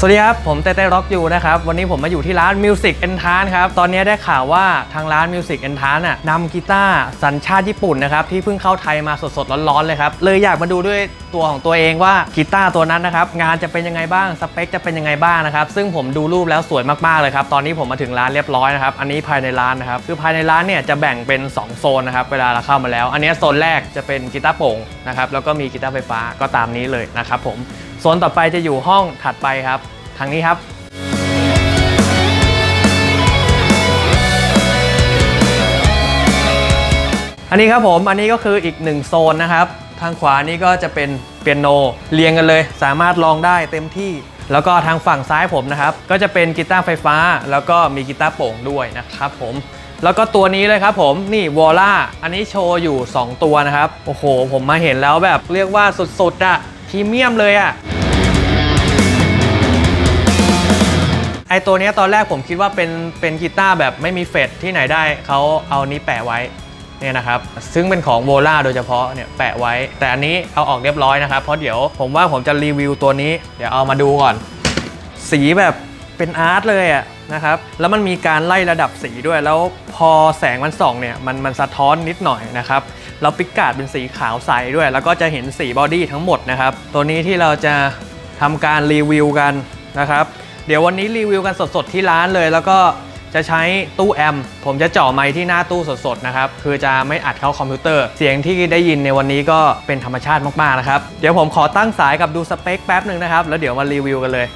สวัสดีครับ ผมเต้เต้ร็อกอยู่นะครับ วันนี้ผมมาอยู่ที่ร้าน Music e n t r a n ครับ ตอนนี้ได้ข่าวว่าทางร้าน Music e n t r a n น่ะนำกีตาร์สัญชาติญี่ปุ่นนะครับ ที่เพิ่งเข้าไทยมาสดๆ ร้อนๆ เลยครับ เลยอยากมาดูด้วยตัวของตัวเองว่ากีตาร์ตัวนั้นนะครับ งานจะเป็นยังไงบ้าง สเปคจะเป็นยังไงบ้างนะครับ ซึ่งผมดูรูปแล้วสวยมากๆเลยครับ ตอนนี้ผมมาถึงร้านเรียบร้อยนะครับ อันนี้ภายในร้านนะครับคือภายในร้านเนี่ยจะแบ่งเป็น 2 โซนนะครับเวลาเราเข้ามาแล้ว อันนี้โซนแรกจะเป็นกีตาร์โปร่งนะครับแล้วก็มีกีตาร์ไฟฟ้าก็ตามนี้เลยนะครับผม โซนต่อไปจะอยู่ห้องถัดไปครับ ทางนี้ครับ อันนี้ครับผมอันนี้ก็คืออีกหนึ่งโซนนะครับ ทางขวานี่ก็จะเป็นเปียโนเรียงกันเลย สามารถลองได้เต็มที่ แล้วก็ทางฝั่งซ้ายผมนะครับ ก็จะเป็นกีตาร์ไฟฟ้า แล้วก็มีกีตาร์โป่งด้วยนะครับผมแล้วก็ตัวนี้เลยครับผมนี่วอล่าอันนี้โชว์อยู่ 2 ตัวนะครับ โอ้โห ผมมาเห็นแล้วแบบเรียกว่าสุดๆอะ พรีเมียมเลยอะไอตัวนี้ตอนแรกผมคิดว่าเป็นเป็นกีตาร์แบบไม่มีเฟดที่ไหนได้เขาเอานี้แปะไว้เนี่ยนะครับซึ่งเป็นของโวล่าโดยเฉพาะเนี่ยแปะไว้ แต่อันนี้เอาออกเรียบร้อยนะครับ เพราะเดี๋ยวผมว่าผมจะรีวิวตัวนี้ เดี๋ยวเอามาดูก่อน สีแบบ เป็นอาร์ตเลยอะนะครับแล้วมันมีการไล่ระดับสีด้วย แล้วพอแสงมันส่องเนี่ยมันมันสะท้อนนิดหน่อยนะครับแล้วปิกการ์ดเป็นสีขาวใสด้วย แล้วก็จะเห็นสีบอดี้ทั้งหมดนะครับตัวนี้ที่เราจะทำการรีวิวกันนะครับเดี๋ยววันนี้รีวิวกันสดๆที่ร้านเลย แล้วก็จะใช้ตู้แอมผมจะเจ่อไมค์ที่หน้าตู้สดๆนะครับคือจะไม่อัดเข้าคอมพิวเตอร์ เสียงที่ได้ยินในวันนี้ก็เป็นธรรมชาติมากๆนะครับเดี๋ยวผมขอตั้งสายกับดูสเปคแป๊บหนึ่งนะครับแล้วเดี๋ยวมารีวิวกันเลย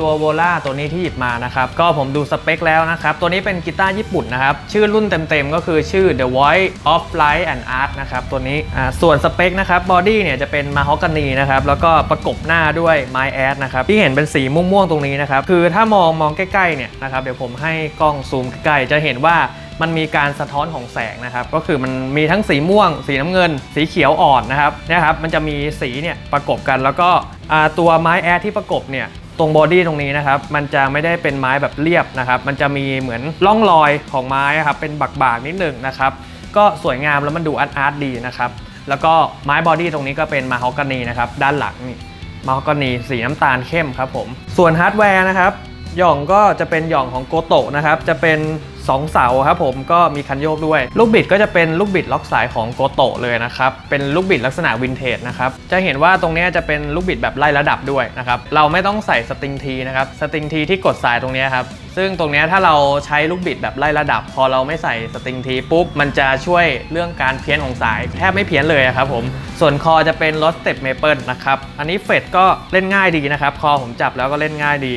ตัวโวล่าตัวนี้ที่หยิบมานะครับ ก็ผมดูสเปคแล้วนะครับ ตัวนี้เป็นกีตาร์ญี่ปุ่นนะครับ ชื่อรุ่นเต็มๆ ก็คือชื่อ The Voice of Light and Art นะครับ ตัวนี้ส่วนสเปคนะครับบอดี้เนี่ยจะเป็นมาฮอกานีนะครับ แล้วก็ประกบหน้าด้วยไมแอดนะครับ ที่เห็นเป็นสีม่วงๆ ตรงนี้นะครับ คือถ้ามองมองใกล้ๆ เนี่ยนะครับ เดี๋ยวผมให้กล้องซูมใกล้ๆ จะเห็นว่ามันมีการสะท้อนของแสงนะครับ ก็คือมันมีทั้งสีม่วง สีน้ำเงิน สีเขียวอ่อนนะครับนี่ครับ มันจะมีสีเนี่ยประกบกันแล้วก็ตัวไม้แอร์ที่ประกบเนี่ย ตรงบอดี้ตรงนี้นะครับ มันจะไม่ได้เป็นไม้แบบเรียบนะครับ มันจะมีเหมือนร่องรอยของไม้ครับ เป็นบักๆนิดหนึ่งนะครับ ก็สวยงามแล้วมันดูอาร์ตอาร์ตดีนะครับ แล้วก็ไม้บอดี้ตรงนี้ก็เป็นมาฮอกานีนะครับ ด้านหลังนี่มาฮอกานีสีน้ำตาลเข้มครับผม ส่วนฮาร์ดแวร์นะครับ หย่องก็จะเป็นหย่องของโกโตะนะครับ จะเป็น 2 เสาครับผมก็มีคันโยกด้วย ลูกบิดก็จะเป็นลูกบิดล็อกสายของโกโตะเลยนะครับ เป็นลูกบิดลักษณะวินเทจนะครับ จะเห็นว่าตรงนี้จะเป็นลูกบิดแบบไล่ระดับด้วยนะครับ เราไม่ต้องใส่สติงทีนะครับ สติงทีที่กดสายตรงนี้ครับ ซึ่งตรงนี้ถ้าเราใช้ลูกบิดแบบไล่ระดับ พอเราไม่ใส่สติงทีปุ๊บ มันจะช่วยเรื่องการเพี้ยนของสายแทบไม่เพี้ยนเลยครับผม ส่วนคอจะเป็นรถสเต็ปเมเปิลนะครับ อันนี้เฟดก็เล่นง่ายดีนะครับ คอผมจับแล้วก็เล่นง่ายดี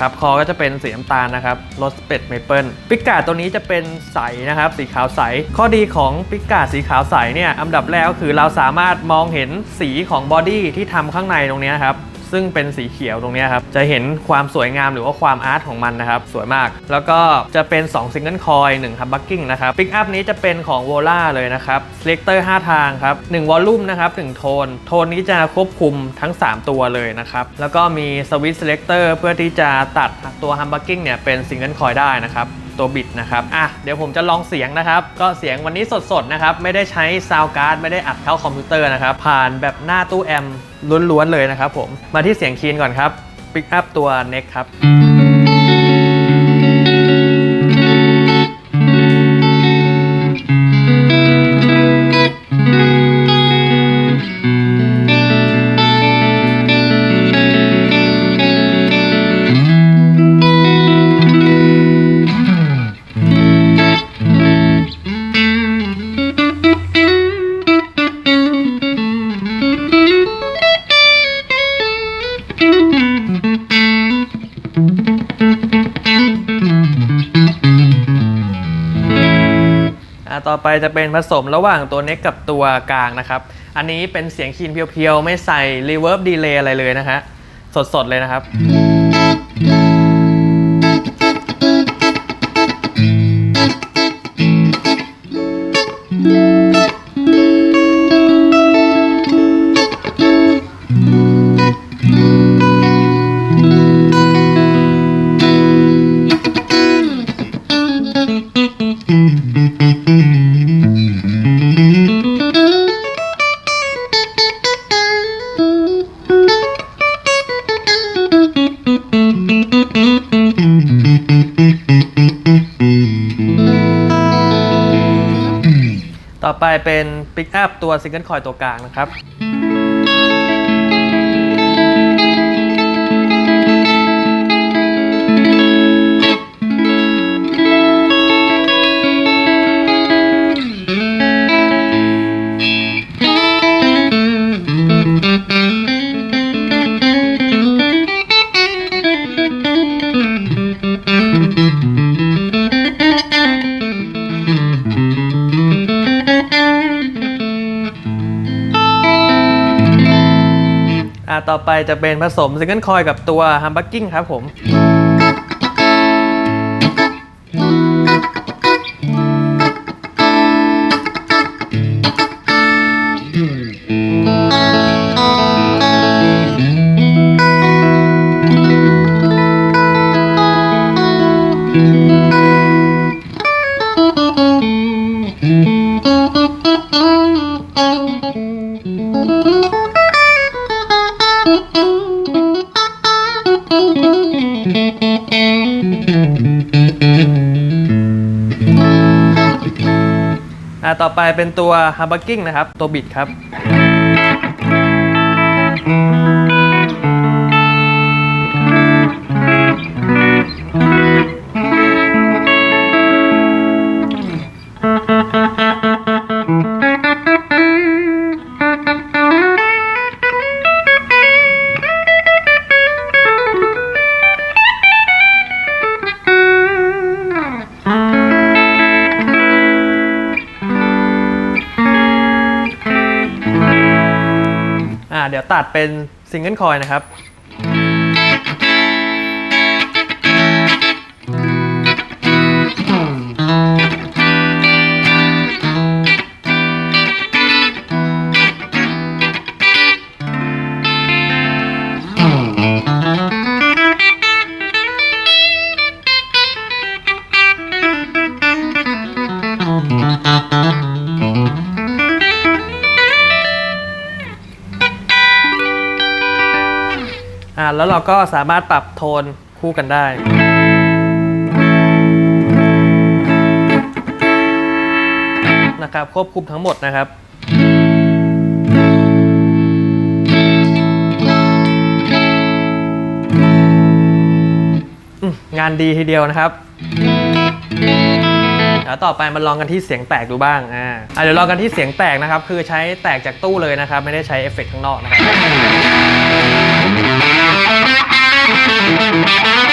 ครับคอก็จะเป็นสีน้ำตาลนะครับรสเป็ดเมเปิลปิกกาดตัวนี้จะเป็นใสนะครับ สีขาวใส ข้อดีของปิกกาดสีขาวใสเนี่ยอันดับแรกก็คือเราสามารถมองเห็นสีของบอดี้ที่ทำข้างในตรงนี้ครับ ซึ่งเป็นสีเขียวตรงนี้ครับ จะเห็นความสวยงามหรือว่าความอาร์ตของมันนะครับ สวยมาก แล้วก็จะเป็น 2 ซิงเกิลคอย1ฮับบักกิ้งนะครับปิกอัพนี้จะเป็นของโวล่าเลยนะครับสเลกเตอร์5ทางครับ1วอลลุ่มนะครับ1โทน โทนนี้จะควบคุมทั้ง 3 ตัวเลยนะครับ แล้วก็มีสวิตช์ selector เพื่อที่จะตัดตัวฮัมบักกิ้งเนี่ยเป็นซิงเกิลคอยได้นะครับ ตัวบิดนะครับอะเดี๋ยวผมจะลองเสียงนะครับ ก็เสียงวันนี้สดๆนะครับ ไม่ได้ใช้ซาวการ์ดไม่ได้อัดเข้าคอมพิวเตอร์นะครับ ผ่านแบบหน้าตู้แอมล้วนๆเลยนะครับผมมาที่เสียงคีนก่อนครับปิกอัพตัวเน็กครับ จะเป็นผสมระหว่างตัวเน็กกับตัวกลางนะครับ อันนี้เป็นเสียงคีนเพียวๆ ไม่ใส่รีเวิร์บดีเลย์อะไรเลยนะฮะสดๆเลยนะครับ ไปเป็นปิกอัพตัวซิงเกิลคอยตัวกลางนะครับ อ่าต่อไปจะเป็นผสมซิงเกิลคอยกับตัวฮัมบักกิ้งครับผม อ่าต่อไปเป็นตัวฮับบักกิ้งนะครับ ตัวบิดครับ เดี๋ยวตัดเป็นซิงเกิลคอยนะครับ อ่าแล้วเราก็สามารถปรับโทนคู่กันได้ นะครับควบคุมทั้งหมดนะครับงานดีทีเดียวนะครับแล้วต่อไปมาลองกันที่เสียงแตกดูบ้าง อ่าอะเดี๋ยวลองกันที่เสียงแตกนะครับ คือใช้แตกจากตู้เลยนะครับ ไม่ได้ใช้เอฟเฟกต์ข้างนอกนะครับ Thank you.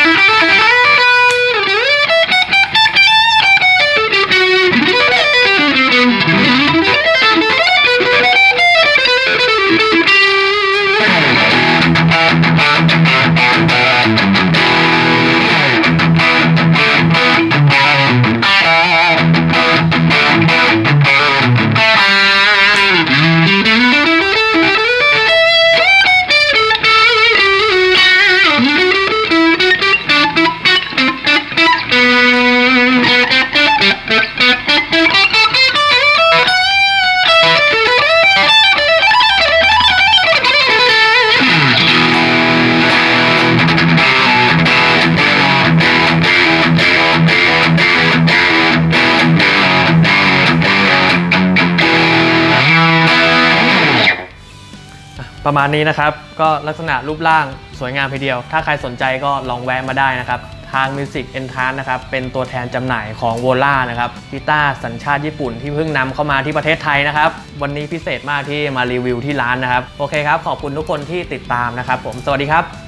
ประมาณนี้นะครับ ก็ลักษณะรูปร่างสวยงามทีเดียว ถ้าใครสนใจก็ลองแวะมาได้นะครับ ทาง Music e n t r a n c e นะครับ เป็นตัวแทนจำหน่ายของโวล่านะครับกีตาร์สัญชาติญี่ปุ่นที่เพิ่งนำเข้ามาที่ประเทศไทยนะครับ วันนี้พิเศษมากที่มารีวิวที่ร้านนะครับ โอเคครับ ขอบคุณทุกคนที่ติดตามนะครับผม สวัสดีครับ